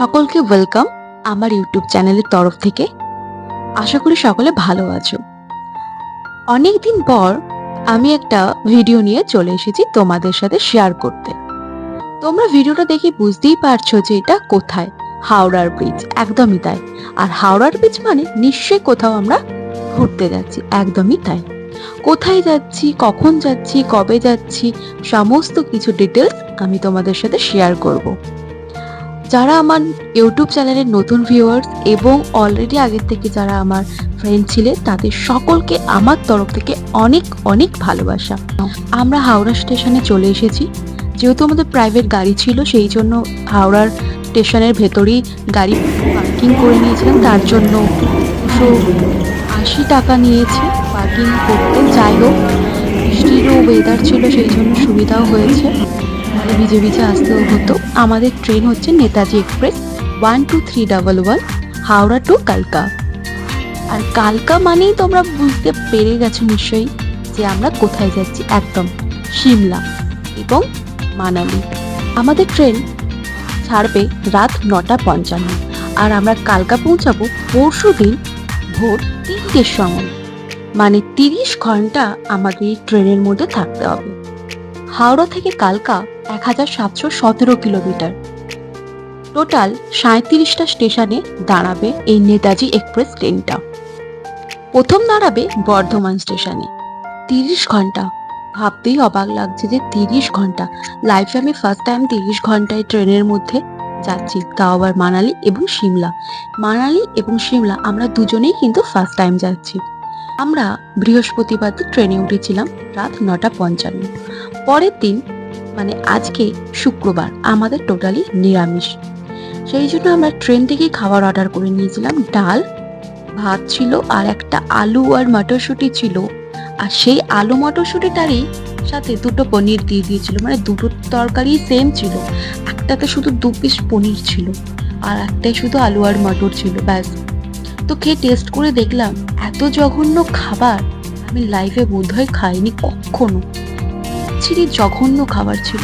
সকলকে ওয়েলকাম আমার ইউটিউব চ্যানেলের তরফ থেকে। আশা করি সকলে ভালো আছো। অনেক দিন পর আমি একটা ভিডিও নিয়ে চলে এসেছি তোমাদের সাথে শেয়ার করতে। তোমরা ভিডিওটা দেখে বুঝতেই পারছ যে এটা কোথায়? হাওড়ার ব্রিজ একদমই তাই। আর হাওড়ার ব্রিজ মানে নিশ্চয়ই কোথাও আমরা ঘুরতে যাচ্ছি, একদমই তাই। কোথায় যাচ্ছি, কখন যাচ্ছি, কবে যাচ্ছি, সমস্ত কিছু ডিটেলস আমি তোমাদের সাথে শেয়ার করব। যারা আমার ইউটিউব চ্যানেলের নতুন ভিউয়ার্স এবং অলরেডি আগের থেকে যারা আমার ফ্রেন্ড ছিলেন তাদের সকলকে আমার তরফ থেকে অনেক অনেক ভালোবাসা। আমরা হাওড়া স্টেশনে চলে এসেছি। যেহেতু আমাদের প্রাইভেট গাড়ি ছিল, সেই জন্য হাওড়ার স্টেশনের ভেতরেই গাড়ি পার্কিং করে নিয়েছিলাম। তার জন্য দুশো আশি টাকা নিয়েছে পার্কিং করতে। যাই হোক, বৃষ্টিরও ওয়েদার ছিল, সেই জন্য সুবিধাও হয়েছে। নাহলে ভিজে ভিজে আসতেও হতো। আমাদের ট্রেন হচ্ছে Netaji express one two three double one Howrah to কালকা। আর কালকা মানেই তোমরা বুঝতে পেরে গেছো নিশ্চয়ই যে আমরা কোথায় যাচ্ছি। একদম সিমলা এবং মানালি। আমাদের ট্রেন ছাড়বে রাত নটা পঞ্চান্ন। আর আমরা কালকা পৌঁছাবো পরশু দিন ভোর তিনটের সময়। মানে তিরিশ ঘণ্টা আমাদের ট্রেনের মধ্যে থাকতে হবে। হাওড়া থেকে কালকা এক হাজার সাতশো সতেরো কিলোমিটার। টোটাল সাঁত্রিশটা স্টেশনে দাঁড়াবে এই নেতাজি এক্সপ্রেস ট্রেনটা। প্রথম দাঁড়াবে বর্ধমান স্টেশনে। তিরিশ ঘণ্টা। ভাবতেই অবাক লাগছে যে তিরিশ ঘণ্টা। লাইফে আমি ফার্স্ট টাইম তিরিশ ঘন্টায় ট্রেনের মধ্যে যাচ্ছি। তাও আবার মানালি এবং সিমলা। মানালি এবং সিমলা আমরা দুজনেই কিন্তু ফার্স্ট টাইম যাচ্ছি। আমরা বৃহস্পতিবার ট্রেনে উঠেছিলাম রাত নটা পঞ্চান্ন। পরের দিন মানে আজকে শুক্রবার, আমাদের টোটালি নিরামিষ। সেই জন্য আমরা ট্রেন থেকেই খাবার অর্ডার করে নিয়েছিলাম, ডাল, ভাত ছিল আর একটা আলু আর মটরশুঁটি ছিল। আর সেই আলু মটরশুঁটিটারই সাথে দুটো পনির দিয়ে দিয়েছিল মানে দুটো তরকারি সেম ছিল। একটাতে শুধু দু পিস পনির ছিল আর একটাই শুধু আলু আর মটর ছিল, ব্যাস। তো খেয়ে টেস্ট করে দেখলাম, এত জঘন্য খাবার আমি লাইফে বোধহয় খাইনি কখনো। ছিরি জঘন্য খাবার ছিল।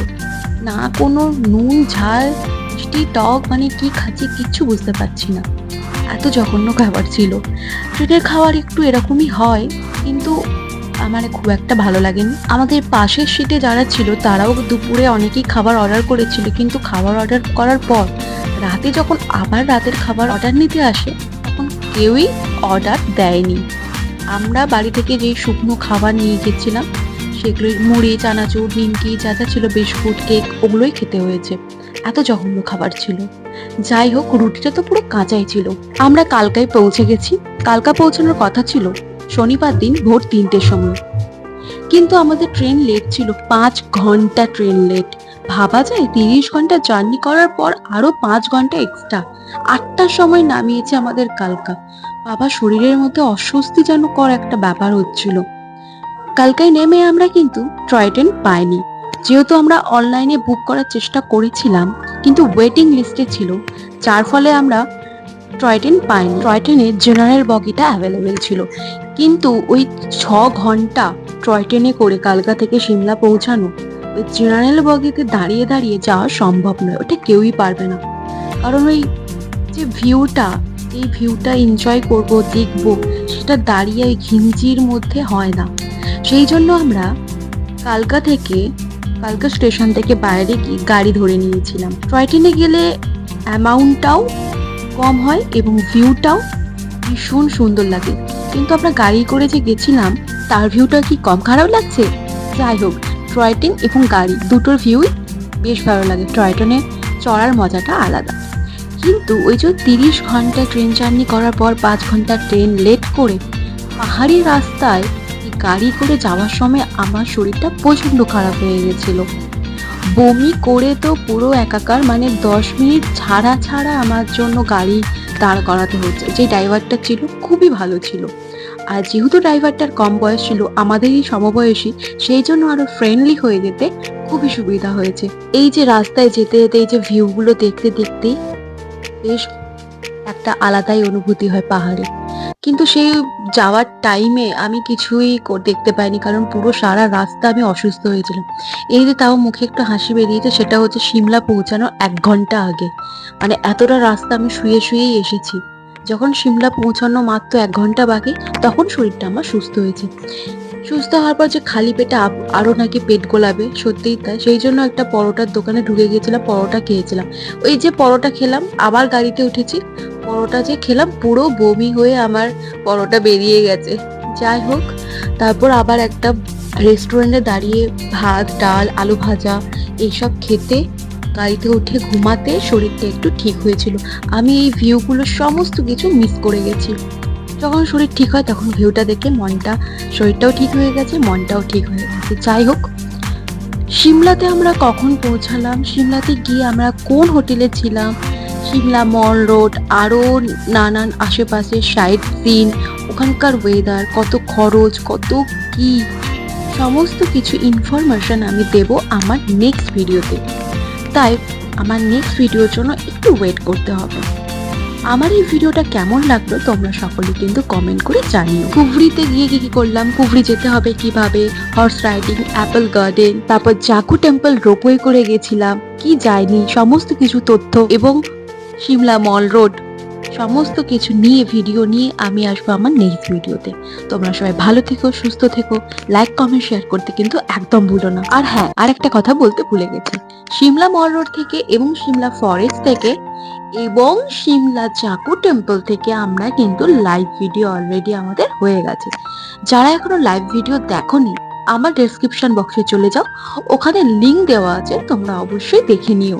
না কোনো নুন, ঝাল, মিষ্টি, টক মানে কি খাচ্ছি কিচ্ছু বুঝতে পারছি না। এত জঘন্য খাবার ছিল। ট্রেনের খাবার একটু এরকমই হয়, কিন্তু আমার খুব একটা ভালো লাগেনি। আমাদের পাশের সিটে যারা ছিল, তারাও দুপুরে অনেকেই খাবার অর্ডার করেছিল, কিন্তু খাবার অর্ডার করার পর রাতে যখন আবার রাতের খাবার অর্ডার নিতে আসে, তখন কেউই অর্ডার দেয়নি। আমরা বাড়ি থেকে যেই শুকনো খাবার নিয়ে গেছিলাম সেগুলোই মুড়ি, চানাচুর, নিমকি, যা যা ছিল বিস্কুট, কেক, ওগুলোই খেতে হয়েছে। এত জঘন্য খাবার ছিল। যাই হোক, রুটিটা তো পুরো কাঁচাই ছিল। আমরা কালকায় পৌঁছে গেছি। কালকা পৌঁছানোর কথা ছিল শনিবার দিন ভোর তিনটের সময়। কিন্তু আমাদের ট্রেন লেট ছিল। পাঁচ ঘণ্টা ট্রেন লেট। ভাবা যায় তিরিশ ঘণ্টা জার্নি করার পর আরও পাঁচ ঘণ্টা এক্সট্রা। আটটার সময় নামিয়েছে আমাদের কালকা। বাবা শরীরের মধ্যে অস্বস্তি যেন কর একটা ব্যাপার হচ্ছিল। কালকায় নেমে আমরা কিন্তু টয় ট্রেন পাইনি। যেহেতু আমরা অনলাইনে বুক করার চেষ্টা করেছিলাম, কিন্তু ওয়েটিং লিস্টে ছিল, যার ফলে আমরা টয় ট্রেন পাইনি। টয় ট্রেনে জেনারেল বগিটা অ্যাভেলেবেল ছিল। কিন্তু ওই ছ ঘণ্টা টয় ট্রেনে করে কালকা থেকে সিমলা পৌঁছানো, ওই জেনারেল বগিতে দাঁড়িয়ে দাঁড়িয়ে যাওয়া সম্ভব নয়। ওটা কেউই পারবে না। কারণ ওই যে ভিউটা এই ভিউটা এনজয় করব, দেখব, সেটা দাঁড়িয়ে ওই ঘিঞ্জির মধ্যে হয় না। সেই জন্য আমরা কালকা থেকে, কালকা স্টেশন থেকে বাইরে গিয়ে গাড়ি ধরে নিয়েছিলাম। টয় ট্রেনে গেলে অ্যামাউন্টটাও কম হয় এবং ভিউটাও ভীষণ সুন্দর লাগে। কিন্তু আমরা গাড়ি করে যে গেছিলাম, তার ভিউটা কি কম? খারাপ লাগছে? যাই হোক টয় ট্রেন এবং গাড়ি দুটোর ভিউই বেশ ভালো লাগে। টয় ট্রেনে চড়ার মজাটা আলাদা। কিন্তু ওই যে তিরিশ ঘণ্টা ট্রেন জার্নি করার পর পাঁচ ঘণ্টা ট্রেন লেট করে পাহাড়ি রাস্তায় গাড়ি করে যাওয়ার সময় আমার শরীরটা প্রচণ্ড খারাপ হয়ে গেছিল। বমি করে তো পুরো একাকার মানে দশ মিনিট ছাড়া ছাড়া আমার জন্য গাড়ি দাঁড় করাতে হচ্ছে। যে ড্রাইভারটা ছিল খুবই ভালো ছিল। আর যেহেতু ড্রাইভারটার কম বয়স ছিল, আমাদেরই সমবয়সী, সেই জন্য আরও ফ্রেন্ডলি হয়ে যেতে খুবই সুবিধা হয়েছে। এই যে রাস্তায় যেতে যেতে, এই যে ভিউগুলো দেখতে দেখতে, বেশ একটা আলাদাই অনুভূতি হয় পাহাড়ে। কিন্তু সেই যাওয়ার টাইমে আমি কিছুই দেখতে পাইনি, কারণ পুরো সারা রাস্তা আমি অসুস্থ হয়েছিলাম। এই যে তাও মুখে একটু হাসি বেরিয়েছে, সেটা হচ্ছে সিমলা পৌঁছানো এক ঘণ্টা আগে। মানে এতটা রাস্তা আমি শুয়ে শুয়েই এসেছি। যখন সিমলা পৌঁছানো মাত্র এক ঘণ্টা বাকি, তখন শরীরটা আমার সুস্থ হয়েছে। সুস্থ হওয়ার পর যে খালি পেটে আপ- আরও নাকি পেট গোলাবে, সত্যিই তাই। সেই জন্য একটা পরোটার দোকানে ঢুকে গিয়েছিলাম, পরোটা খেয়েছিলাম। ওই যে পরোটা খেলাম, আবার গাড়িতে উঠেছি। পরোটা যে খেলাম, পুরো বমি হয়ে আমার পরোটা বেরিয়ে গেছে। যাই হোক, তারপর আবার একটা রেস্টুরেন্টে দাঁড়িয়ে ভাত, ডাল, আলু ভাজা এইসব খেতে, গাড়িতে উঠে ঘুমাতে শরীরটা একটু ঠিক হয়েছিল। আমি এই ভিউগুলো সমস্ত কিছু মিস করে গেছি। যখন শরীর ঠিক হয় তখন ভিউটা দেখে মনটা, শরীরটাও ঠিক হয়ে গেছে, মনটাও ঠিক হয়ে গেছে। যাই হোক, সিমলাতে আমরা কখন পৌঁছালাম? সিমলাতে গিয়ে আমরা কোন হোটেলে ছিলাম? সিমলা মল রোড, আরও নানান আশেপাশে সাইড সিন, ওখানকার ওয়েদার কত খরচ, কত কি, সমস্ত কিছু ইনফরমেশন আমি দেব আমার নেক্সট ভিডিওতে তাই, আমার নেক্সট ভিডিওর জন্য একটু ওয়েট করতে হবে। আমার এই ভিডিওটা কেমন লাগল তোমরা সকলে কিন্তু কমেন্ট করে জানিও। কুভরিতে গিয়ে কি কি করলাম? কুভরি যেতে হবে কীভাবে? হর্স রাইডিং অ্যাপল গার্ডেন তারপর জাকু টেম্পল রোপওয়ে করে গেছিলাম, কি যায়নি? সমস্ত কিছু তথ্য এবং সিমলা মল রোড, সমস্ত কিছু নিয়ে, ভিডিও নিয়ে আমি আসব আমার নেক্সট ভিডিওতে। তোমরা সবাই ভালো থেকো, সুস্থ থেকো লাইক কমেন্ট শেয়ার করতে কিন্তু একদম ভুলো না। আর হ্যাঁ আর একটা কথা বলতে ভুলে গেছি। সিমলা মল রোড থেকে এবং সিমলা ফরেস্ট থেকে এবং সিমলা চাকু টেম্পল থেকে আমরা কিন্তু লাইভ ভিডিও অলরেডি আমাদের হয়ে গেছে। যারা এখনও লাইভ ভিডিও দেখোনি, আমার ডেসক্রিপশন বক্সে চলে যাও। ওখানে লিঙ্ক দেওয়া আছে, তোমরা অবশ্যই দেখে নিও।